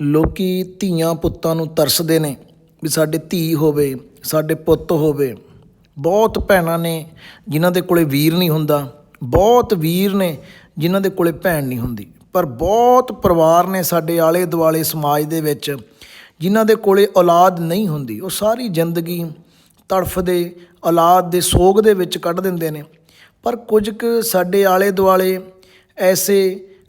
ਲੋਕੀ ਧੀਆਂ ਪੁੱਤਾਂ ਨੂੰ ਤਰਸਦੇ ਨੇ ਵੀ ਸਾਡੇ ਧੀ ਹੋਵੇ, ਸਾਡੇ ਪੁੱਤ ਹੋਵੇ। ਬਹੁਤ ਭੈਣਾਂ ਨੇ ਜਿਨ੍ਹਾਂ ਦੇ ਕੋਲੇ ਵੀਰ ਨਹੀਂ ਹੁੰਦਾ, ਬਹੁਤ ਵੀਰ ਨੇ ਜਿਨ੍ਹਾਂ ਦੇ ਕੋਲੇ ਭੈਣ ਨਹੀਂ ਹੁੰਦੀ। ਪਰ ਬਹੁਤ ਪਰਿਵਾਰ ਨੇ ਸਾਡੇ ਆਲੇ ਦੁਆਲੇ ਸਮਾਜ ਦੇ ਵਿੱਚ ਜਿਨ੍ਹਾਂ ਦੇ ਕੋਲੇ ਔਲਾਦ ਨਹੀਂ ਹੁੰਦੀ। ਉਹ ਸਾਰੀ ਜ਼ਿੰਦਗੀ ਤੜਫਦੇ, ਔਲਾਦ ਦੇ ਸੋਗ ਦੇ ਵਿੱਚ ਕੱਢ ਦਿੰਦੇ ਨੇ। ਪਰ ਕੁਝ ਕੁ ਸਾਡੇ ਆਲੇ ਦੁਆਲੇ ਐਸੇ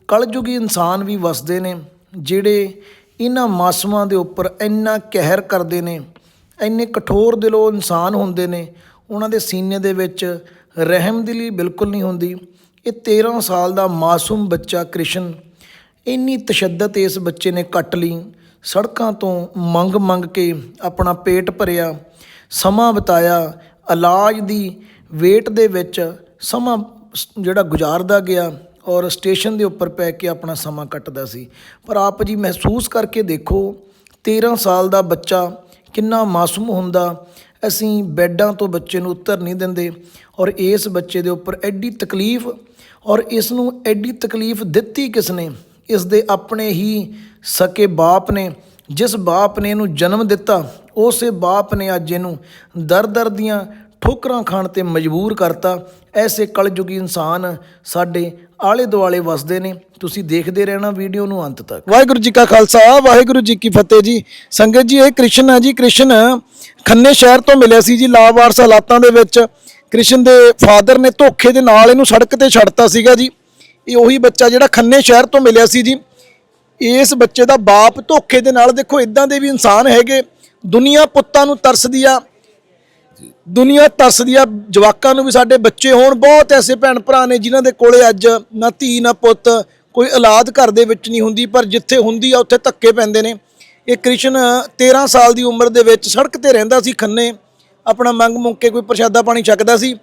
ਕਲਯੁਗੀ ਇਨਸਾਨ ਵੀ ਵਸਦੇ ਨੇ ਜਿਹੜੇ ਇਹਨਾਂ ਮਾਸੂਮਾਂ ਦੇ ਉੱਪਰ ਇੰਨਾ ਕਹਿਰ ਕਰਦੇ ਨੇ, ਇੰਨੇ ਕਠੋਰ ਦਿਲੋਂ ਇਨਸਾਨ ਹੁੰਦੇ ਨੇ, ਉਹਨਾਂ ਦੇ ਸੀਨੇ ਦੇ ਵਿੱਚ ਰਹਿਮਦਿਲੀ ਬਿਲਕੁਲ ਨਹੀਂ ਹੁੰਦੀ। ਇਹ 13 ਸਾਲ ਦਾ ਮਾਸੂਮ ਬੱਚਾ ਕ੍ਰਿਸ਼ਨ ਇੰਨੀ ਤਸ਼ੱਦਦ ਇਸ ਬੱਚੇ ਨੇ ਕੱਟ ਲਈ। ਸੜਕਾਂ ਤੋਂ ਮੰਗ ਮੰਗ ਕੇ ਆਪਣਾ ਪੇਟ ਭਰਿਆ, ਸਮਾਂ ਬਿਤਾਇਆ, ਇਲਾਜ ਦੀ ਵੇਟ ਦੇ ਵਿੱਚ ਸਮਾਂ ਜਿਹੜਾ ਗੁਜ਼ਾਰਦਾ ਗਿਆ। ਔਰ ਸਟੇਸ਼ਨ ਦੇ ਉੱਪਰ ਪੈ ਕੇ ਆਪਣਾ ਸਮਾਂ ਕੱਟਦਾ ਸੀ। ਪਰ ਆਪ ਜੀ ਮਹਿਸੂਸ ਕਰਕੇ ਦੇਖੋ 13 ਸਾਲ ਦਾ ਬੱਚਾ ਕਿੰਨਾ ਮਾਸੂਮ ਹੁੰਦਾ। ਅਸੀਂ ਬੈੱਡਾਂ ਤੋਂ ਬੱਚੇ ਨੂੰ ਉੱਤਰ ਨਹੀਂ ਦਿੰਦੇ ਔਰ ਇਸ ਬੱਚੇ ਦੇ ਉੱਪਰ ਐਡੀ ਤਕਲੀਫ ਔਰ ਇਸ ਨੂੰ ਐਡੀ ਤਕਲੀਫ ਦਿੱਤੀ ਕਿਸ ਨੇ? ਇਸ ਦੇ ਆਪਣੇ ਹੀ ਸਕੇ ਬਾਪ ਨੇ, ਜਿਸ ਬਾਪ ਨੇ ਇਹਨੂੰ ਜਨਮ ਦਿੱਤਾ, ਉਸੇ ਬਾਪ ਨੇ ਅੱਜ ਇਹਨੂੰ ਦਰ ਦਰ ਦੀਆਂ ਠੋਕਰਾਂ ਖਾਣ ਤੇ ਮਜਬੂਰ ਕਰਤਾ। ਐਸੇ ਕਲਯੁਗੀ ਇਨਸਾਨ ਸਾਡੇ ਆਲੇ ਦੁਆਲੇ ਵਸਦੇ ਨੇ। ਤੁਸੀਂ ਦੇਖਦੇ ਰਹਿਣਾ ਵੀਡੀਓ ਨੂੰ ਅੰਤ ਤੱਕ। ਵਾਹਿਗੁਰੂ ਜੀ ਕਾ ਖਾਲਸਾ, ਵਾਹਿਗੁਰੂ ਜੀ ਕੀ ਫਤਿਹ ਜੀ। ਸੰਗਤ ਜੀ, ਇਹ ਕ੍ਰਿਸ਼ਨ ਹੈ ਜੀ। ਕ੍ਰਿਸ਼ਨ ਖੰਨੇ ਸ਼ਹਿਰ ਤੋਂ ਮਿਲਿਆ ਸੀ ਜੀ, ਲਾਵਾਰਸ ਹਾਲਾਤਾਂ ਦੇ ਵਿੱਚ। ਕ੍ਰਿਸ਼ਨ ਦੇ ਫਾਦਰ ਨੇ ਧੋਖੇ ਦੇ ਨਾਲ ਇਹਨੂੰ ਸੜਕ ਤੇ ਛੱਡਤਾ ਸੀਗਾ ਜੀ। ਇਹ ਉਹੀ ਬੱਚਾ ਜਿਹੜਾ ਖੰਨੇ ਸ਼ਹਿਰ ਤੋਂ ਮਿਲਿਆ ਸੀ ਜੀ। ਇਸ ਬੱਚੇ ਦਾ ਬਾਪ ਧੋਖੇ ਦੇ ਨਾਲ ਦੇਖੋ ਇਦਾਂ ਦੇ ਵੀ ਇਨਸਾਨ ਹੈਗੇ। ਦੁਨੀਆ ਪੁੱਤਾਂ ਨੂੰ ਤਰਸਦੀ ਆ। ਦੁਨੀਆ ਤਰਸਦੀ ਆ, ਜਵਾਕਾਂ ਨੂੰ ਵੀ ਸਾਡੇ ਬੱਚੇ ਹੋਣ, ਬਹੁਤ ਐਸੇ ਭੈਣ ਭਰਾ ਨੇ ਜਿਨ੍ਹਾਂ ਦੇ ਕੋਲੇ ਅੱਜ ਨਾ ਧੀ, ਨਾ ਪੁੱਤ, ਕੋਈ ਔਲਾਦ ਘਰ ਦੇ ਵਿੱਚ ਨਹੀਂ ਹੁੰਦੀ, ਪਰ ਜਿੱਥੇ ਹੁੰਦੀ ਆ, ਉੱਥੇ ਧੱਕੇ ਪੈਂਦੇ ਨੇ। ਇਹ ਕ੍ਰਿਸ਼ਨ 13 ਸਾਲ ਦੀ ਉਮਰ ਦੇ ਵਿੱਚ ਸੜਕ ਤੇ ਰਹਿੰਦਾ ਸੀ, ਖੰਨੇ। ਆਪਣਾ ਮੰਗ ਮੁੰਗ ਕੇ ਕੋਈ ਪ੍ਰਸ਼ਾਦਾ ਪਾਣੀ ਛਕਦਾ ਸੀ।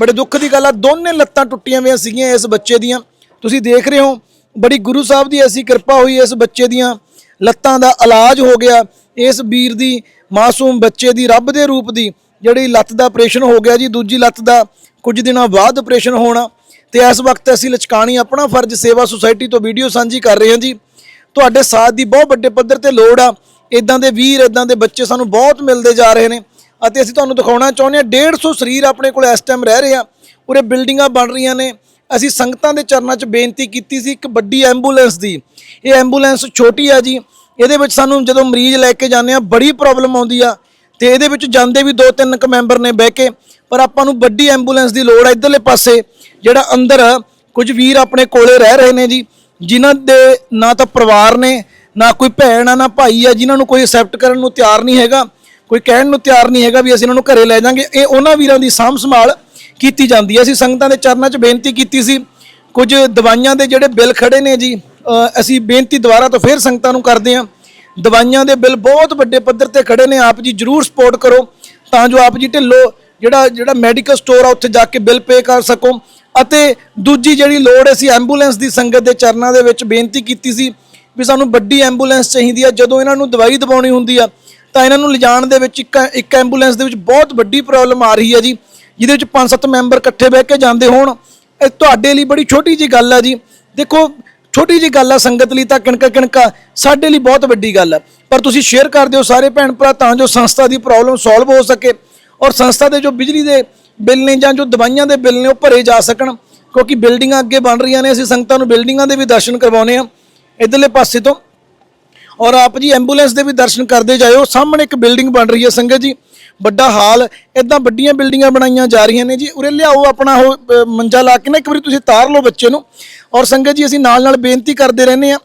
ਬੜੇ ਦੁੱਖ ਦੀ ਗੱਲ ਆ, ਦੋਨੇ ਲੱਤਾਂ ਟੁੱਟੀਆਂ ਹੋਈਆਂ ਸੀਗੀਆਂ ਇਸ ਬੱਚੇ ਦੀਆਂ। ਤੁਸੀਂ ਦੇਖ ਰਹੇ ਹੋ, ਬੜੀ ਗੁਰੂ ਸਾਹਿਬ ਦੀ ਐਸੀ ਕਿਰਪਾ ਹੋਈ ਇਸ ਬੱਚੇ ਦੀਆਂ। ਲੱਤਾਂ ਦਾ ਇਲਾਜ ਹੋ ਗਿਆ। ਇਸ ਵੀਰ ਦੀ ਮਾਸੂਮ ਬੱਚੇ ਦੀ, ਰੱਬ ਦੇ ਰੂਪ ਦੀ ਜਿਹੜੀ ਲੱਤ ਦਾ ਆਪਰੇਸ਼ਨ ਹੋ ਗਿਆ ਜੀ, ਦੂਜੀ ਲੱਤ ਦਾ ਕੁਝ ਦਿਨਾਂ ਬਾਅਦ ਆਪਰੇਸ਼ਨ ਹੋਣਾ ਤੇ ਇਸ ਵਕਤ ਅਸੀਂ ਲਚਕਾਣੀ ਆਪਣਾ ਫਰਜ਼ ਸੇਵਾ ਸੁਸਾਇਟੀ ਤੋਂ ਵੀਡੀਓ ਸਾਂਝੀ ਕਰ ਰਹੇ ਹਾਂ ਜੀ। ਤੁਹਾਡੇ ਸਾਥ ਦੀ ਬਹੁਤ ਵੱਡੇ ਪੱਧਰ ਤੇ ਲੋੜ ਆ। ਇਦਾਂ ਦੇ ਵੀਰ ਇਦਾਂ ਦੇ ਬੱਚੇ ਸਾਨੂੰ ਬਹੁਤ ਮਿਲਦੇ ਜਾ ਰਹੇ ਨੇ ਅਤੇ ਅਸੀਂ ਤੁਹਾਨੂੰ ਦਿਖਾਉਣਾ ਚਾਹੁੰਦੇ ਹਾਂ 150 ਸਰੀਰ ਆਪਣੇ ਕੋਲ ਇਸ ਟਾਈਮ ਰਹਿ ਰਹੇ ਆ। ਉਰੇ ਬਿਲਡਿੰਗਾਂ ਬਣ ਰਹੀਆਂ ਨੇ। ਅਸੀਂ ਸੰਗਤਾਂ ਦੇ ਚਰਨਾਂ 'ਚ ਬੇਨਤੀ ਕੀਤੀ ਸੀ ਇੱਕ ਵੱਡੀ ਐਂਬੂਲੈਂਸ ਦੀ। ਇਹ ਐਂਬੂਲੈਂਸ ਛੋਟੀ ਆ ਜੀ। ਇਹਦੇ ਵਿੱਚ ਸਾਨੂੰ ਜਦੋਂ ਮਰੀਜ਼ ਲੈ ਕੇ ਜਾਂਦੇ ਆ, ਬੜੀ ਪ੍ਰੋਬਲਮ ਆਉਂਦੀ ਆ। ਤੇ ਇਹਦੇ ਵਿੱਚ ਜਾਂਦੇ ਵੀ ਦੋ ਤਿੰਨ ਕ ਮੈਂਬਰ ਨੇ ਬਹਿ ਕੇ, ਪਰ ਆਪਾਂ ਨੂੰ ਵੱਡੀ ਐਂਬੂਲੈਂਸ ਦੀ ਲੋੜ ਹੈ ਇਧਰਲੇ ਪਾਸੇ, ਜਿਹੜਾ ਅੰਦਰ ਕੁਝ ਵੀਰ ਆਪਣੇ ਕੋਲੇ ਰਹਿ ਰਹੇ ਨੇ ਜੀ, ਜਿਨ੍ਹਾਂ ਦੇ ਨਾ ਤਾਂ ਪਰਿਵਾਰ ਨੇ, ਨਾ ਕੋਈ ਭੈਣ ਆ, ਨਾ ਭਾਈ ਆ, ਜਿਨ੍ਹਾਂ ਨੂੰ ਕੋਈ ਅਸੈਪਟ ਕਰਨ ਨੂੰ ਤਿਆਰ ਨਹੀਂ ਹੈਗਾ, ਕੋਈ ਕਹਿਣ ਨੂੰ ਤਿਆਰ ਨਹੀਂ ਹੈਗਾ ਵੀ ਅਸੀਂ ਇਹਨਾਂ ਨੂੰ ਘਰੇ ਲੈ ਜਾਾਂਗੇ, ਇਹ ਉਹਨਾਂ ਵੀਰਾਂ ਦੀ ਸਾਂਭ ਸੰਭਾਲ ਕੀਤੀ ਜਾਂਦੀ ਹੈ ਅਸੀਂ ਸੰਗਤਾਂ ਦੇ ਚਰਨਾਂ 'ਚ ਬੇਨਤੀ ਕੀਤੀ ਸੀ, ਕੁਝ ਦਵਾਈਆਂ ਦੇ ਜਿਹੜੇ ਬਿੱਲ ਖੜੇ ਨੇ ਜੀ ਅਸੀਂ ਬੇਨਤੀ ਦੁਬਾਰਾ ਤੋਂ ਫੇਰ ਸੰਗਤਾਂ ਨੂੰ ਕਰਦੇ ਹਾਂ। ਦਵਾਈਆਂ ਦੇ ਬਿੱਲ ਬਹੁਤ ਵੱਡੇ ਪੱਧਰ ਤੇ ਖੜੇ ਨੇ। ਆਪ ਜੀ ਜਰੂਰ ਸਪੋਰਟ ਕਰੋ। ਤਾਂ ਜੋ ਆਪ ਜੀ ਢਿੱਲੋ ਜਿਹੜਾ ਜਿਹੜਾ ਮੈਡੀਕਲ ਸਟੋਰ ਆ, ਉੱਥੇ ਜਾ ਕੇ ਬਿੱਲ ਪੇ ਕਰ ਸਕੋ। ਅਤੇ ਦੂਜੀ ਜਿਹੜੀ ਲੋੜ ਹੈ ਸੀ ਐਂਬੂਲੈਂਸ ਦੀ ਸੰਗਤ ਦੇ ਚਰਨਾਂ ਦੇ ਵਿੱਚ ਬੇਨਤੀ ਕੀਤੀ ਸੀ ਵੀ ਸਾਨੂੰ ਵੱਡੀ ਐਂਬੂਲੈਂਸ ਚਾਹੀਦੀ ਆ। ਜਦੋਂ ਇਹਨਾਂ ਨੂੰ ਦਵਾਈ ਦਵਾਉਣੀ ਹੁੰਦੀ ਆ, ਤਾਂ ਇਹਨਾਂ ਨੂੰ ਲਿਜਾਣ ਦੇ ਵਿੱਚ ਇੱਕ ਇੱਕ ਐਂਬੂਲੈਂਸ ਦੇ ਵਿੱਚ ਬਹੁਤ ਵੱਡੀ ਪ੍ਰੋਬਲਮ ਆ ਰਹੀ ਹੈ ਜੀ। ਜਿਹਦੇ ਵਿੱਚ 5-7 ਮੈਂਬਰ ਇਕੱਠੇ ਬਹਿ ਕੇ ਜਾਂਦੇ ਹੋਣ। ਇਹ ਤੁਹਾਡੇ ਲਈ ਬੜੀ ਛੋਟੀ ਜੀ ਗੱਲ ਆ ਜੀ। ਦੇਖੋ ਛੋਟੀ ਜੀ ਗੱਲ ਆ, ਸੰਗਤ ਲਈ ਤਾਂ ਕਿਣਕਾ ਕਿਣਕਾ ਸਾਡੇ ਲਈ ਬਹੁਤ ਵੱਡੀ ਗੱਲ ਆ। ਪਰ ਤੁਸੀਂ ਸ਼ੇਅਰ ਕਰ ਦਿਓ ਸਾਰੇ ਭੈਣ ਭਰਾ ਤਾਂ ਜੋ ਸੰਸਥਾ ਦੀ ਪ੍ਰੋਬਲਮ ਸੋਲਵ ਹੋ ਸਕੇ ਔਰ ਸੰਸਥਾ ਦੇ ਜੋ ਬਿਜਲੀ ਦੇ ਬਿੱਲ ਨੇ ਜਾਂ ਜੋ ਦਵਾਈਆਂ ਦੇ ਬਿੱਲ ਨੇ ਉਹ ਭਰੇ ਜਾ ਸਕਣ, ਕਿਉਂਕਿ ਬਿਲਡਿੰਗਾਂ ਅੱਗੇ ਬਣ ਰਹੀਆਂ ਨੇ, ਅਸੀਂ ਸੰਗਤਾਂ ਨੂੰ ਬਿਲਡਿੰਗਾਂ ਦੇ ਵੀ ਦਰਸ਼ਨ ਕਰਵਾਉਨੇ ਆ ਇਧਰਲੇ ਪਾਸੇ ਤੋਂ। ਔਰ ਆਪ ਜੀ ਐਂਬੂਲੈਂਸ ਦੇ ਵੀ ਦਰਸ਼ਨ ਕਰਦੇ ਜਾਇਓ, ਸਾਹਮਣੇ ਇੱਕ ਬਿਲਡਿੰਗ ਬਣ ਰਹੀ ਹੈ ਸੰਗਤ ਜੀ। ਵੱਡਾ ਹਾਲ ਇਦਾਂ ਵੱਡੀਆਂ ਬਿਲਡਿੰਗਾਂ ਬਣਾਈਆਂ ਜਾ ਰਹੀਆਂ ਨੇ ਜੀ। ਉਰੇ ਲਿਆਓ ਆਪਣਾ ਉਹ ਮੰਜਾ ਲਾ ਕੇ ਨਾ, ਇੱਕ ਵਾਰੀ ਤੁਸੀਂ ਤਾਰ ਲਓ ਬੱਚੇ ਨੂੰ। ਔਰ ਸੰਗਤ ਜੀ, ਅਸੀਂ ਨਾਲ ਨਾਲ ਬੇਨਤੀ ਕਰਦੇ ਰਹਿੰਦੇ ਆ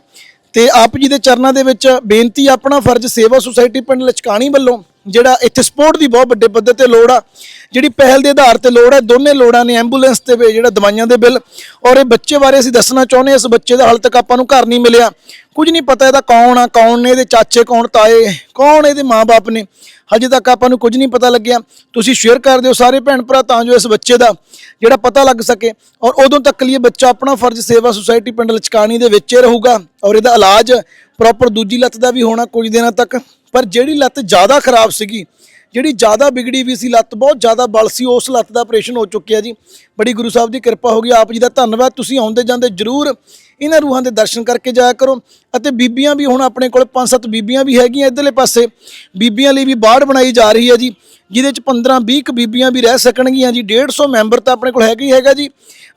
ਤੇ ਆਪ ਜੀ ਦੇ ਚਰਨਾਂ ਦੇ ਵਿੱਚ ਬੇਨਤੀ ਆਪਣਾ ਫਰਜ਼ ਸੇਵਾ ਸੁਸਾਇਟੀ ਪਿੰਡ ਲਚਕਾਣੀ ਵੱਲੋਂ, ਜਿਹੜਾ ਇੱਥੇ ਸਪੋਰਟ ਦੀ ਬਹੁਤ ਵੱਡੇ ਪੱਧਰ ਤੇ ਲੋੜ ਆ। ਜਿਹੜੀ ਪਹਿਲ ਦੇ ਆਧਾਰ ਤੇ ਲੋੜ ਹੈ, ਦੋਨੇ ਲੋੜਾਂ ਨੇ ਐਂਬੂਲੈਂਸ ਤੇ ਵੀ ਜਿਹੜਾ ਦਵਾਈਆਂ ਦੇ ਬਿੱਲ ਔਰ ਇਹ ਬੱਚੇ ਬਾਰੇ ਅਸੀਂ ਦੱਸਣਾ ਚਾਹੁੰਦੇ ਹਾਂ, ਇਸ ਬੱਚੇ ਦਾ ਹਾਲ ਤੱਕ ਆਪਾਂ ਨੂੰ ਘਰ ਨਹੀਂ ਮਿਲਿਆ। ਕੁਝ ਨਹੀਂ ਪਤਾ ਇਹਦਾ ਕੌਣ ਆ, ਕੌਣ ਨੇ, ਇਹਦੇ ਚਾਚੇ ਕੌਣ, ਤਾਏ, ਕੌਣ ਇਹਦੇ ਮਾਪੇ ਨੇ? ਹਜੇ ਤੱਕ ਆਪਾਂ ਨੂੰ ਕੁਝ ਨਹੀਂ ਪਤਾ ਲੱਗਿਆ। ਤੁਸੀਂ ਸ਼ੇਅਰ ਕਰ ਦਿਓ ਸਾਰੇ ਭੈਣ ਭਰਾ ਤਾਂ ਜੋ ਇਸ ਬੱਚੇ ਦਾ ਜਿਹੜਾ ਪਤਾ ਲੱਗ ਸਕੇ। ਔਰ ਉਦੋਂ ਤੱਕ ਲਈ ਇਹ ਬੱਚਾ ਆਪਣਾ ਫਰਜ਼ ਸੇਵਾ ਸੁਸਾਇਟੀ ਪਿੰਡ ਲਚਕਾਣੀ ਦੇ ਵਿੱਚ ਹੀ ਰਹੂਗਾ ਔਰ ਇਹਦਾ ਇਲਾਜ ਪ੍ਰੋਪਰ ਦੂਜੀ ਲੱਤ ਦਾ ਵੀ ਹੋਣਾ ਕੁਝ ਦਿਨਾਂ ਤੱਕ। ਪਰ ਜਿਹੜੀ ਲੱਤ ਜ਼ਿਆਦਾ ਖਰਾਬ ਸੀਗੀ ਜਿਹੜੀ ਜ਼ਿਆਦਾ ਵਿਗੜੀ ਵੀ ਸੀ ਲੱਤ, ਬਹੁਤ ਜ਼ਿਆਦਾ ਬਲ ਸੀ, ਉਸ ਲੱਤ ਦਾ ਆਪਰੇਸ਼ਨ ਹੋ ਚੁੱਕਿਆ ਜੀ। ਬੜੀ ਗੁਰੂ ਸਾਹਿਬ ਦੀ ਕਿਰਪਾ ਹੋ ਗਈ, ਆਪ ਜੀ ਦਾ ਧੰਨਵਾਦ। ਤੁਸੀਂ ਆਉਂਦੇ ਜਾਂਦੇ ਜਰੂਰ ਇਹਨਾਂ ਰੂਹਾਂ ਦੇ ਦਰਸ਼ਨ ਕਰਕੇ ਜਾਇਆ ਕਰੋ। ਅਤੇ ਬੀਬੀਆਂ ਵੀ ਹੁਣ ਆਪਣੇ ਕੋਲ ਪੰਜ ਸੱਤ ਬੀਬੀਆਂ ਵੀ ਹੈਗੀਆਂ ਇਧਰਲੇ ਪਾਸੇ। ਬੀਬੀਆਂ ਲਈ ਵੀ ਬਾੜ ਬਣਾਈ ਜਾ ਰਹੀ ਹੈ ਜੀ, ਜਿਹਦੇ ਚ 15 20 ਕੁ ਬੀਬੀਆਂ ਵੀ ਰਹਿ ਸਕਣਗੀਆਂ ਜੀ। 150 ਮੈਂਬਰ ਤਾਂ ਆਪਣੇ ਕੋਲ ਹੈਗਾ ਹੀ ਹੈਗਾ ਜੀ।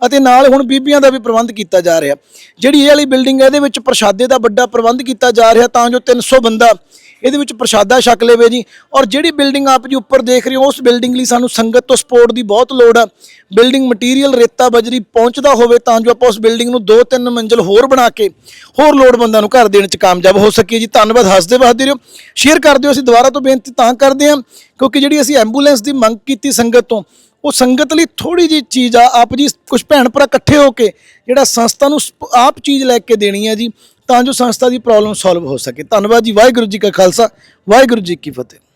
ਅਤੇ ਨਾਲ ਹੁਣ ਬੀਬੀਆਂ ਦਾ ਵੀ ਪ੍ਰਬੰਧ ਕੀਤਾ ਜਾ ਰਿਹਾ। ਜਿਹੜੀ ਇਹ ਵਾਲੀ ਬਿਲਡਿੰਗ ਹੈ, ਇਹਦੇ ਵਿੱਚ ਪ੍ਰਸ਼ਾਦੇ ਦਾ ਵੱਡਾ ਪ੍ਰਬੰਧ ਕੀਤਾ ਜਾ ਰਿਹਾ, ਤਾਂ ਜੋ 300 ਬੰਦਾ ਇਹਦੇ ਵਿੱਚ ਪ੍ਰਸ਼ਾਦਾ ਛਕ ਲਵੇ ਜੀ। ਔਰ ਜਿਹੜੀ ਬਿਲਡਿੰਗ ਆਪ ਜੀ ਉੱਪਰ ਦੇਖ ਰਹੇ ਹੋ, ਉਸ ਬਿਲਡਿੰਗ ਲਈ ਸਾਨੂੰ ਸੰਗਤ ਤੋਂ ਸਪੋਰਟ ਦੀ ਬਹੁਤ ਲੋੜ ਆ। ਬਿਲਡਿੰਗ ਮਟੀਰੀਅਲ ਰੇਤਾ ਬਜਰੀ ਪਹੁੰਚਦਾ ਹੋਵੇ ਤਾਂ ਜੋ ਆਪਾਂ ਉਸ ਬਿਲਡਿੰਗ ਨੂੰ ਦੋ ਤਿੰਨ ਮੰਜ਼ਿਲ ਹੋਰ ਬਣਾ ਕੇ ਹੋਰ ਲੋੜਵੰਦਾਂ ਨੂੰ ਘਰ ਦੇਣ ਚ ਕਾਮਯਾਬ ਹੋ ਸਕੀਏ ਜੀ। ਧੰਨਵਾਦ, ਹੱਸਦੇ ਵਸਦੇ ਰਹੋ। ਸ਼ੇਅਰ ਕਰ ਦਿਓ, ਅਸੀਂ ਦੁਬਾਰਾ ਤੋਂ ਬੇਨਤੀ ਤਾਂ ਕਰਦੇ ਹਾਂ, ਕਿਉਂਕਿ ਜਿਹੜੀ ਅਸੀਂ ਐਂਬੂਲੈਂਸ ਦੀ ਮੰਗ ਕੀਤੀ ਸੰਗਤ ਤੋਂ, ਉਹ ਸੰਗਤ ਲਈ ਥੋੜੀ ਜੀ ਚੀਜ਼ ਆ। ਆਪ ਜੀ ਕੁਝ ਭੈਣ ਭਰਾ ਇਕੱਠੇ ਹੋ ਕੇ ਜਿਹੜਾ ਸੰਸਥਾ ਨੂੰ ਆਪ ਚੀਜ਼ ਲੈ ਕੇ ਦੇਣੀ ਹੈ ਜੀ। ਤਾਂ ਜੋ ਸੰਸਥਾ ਦੀ ਪ੍ਰੋਬਲਮ ਸੋਲਵ ਹੋ ਸਕੇ। ਧੰਨਵਾਦ ਜੀ, ਵਾਹਿਗੁਰੂ ਜੀ ਕਾ ਖਾਲਸਾ, ਵਾਹਿਗੁਰੂ ਜੀ ਕੀ ਫਤਿਹ।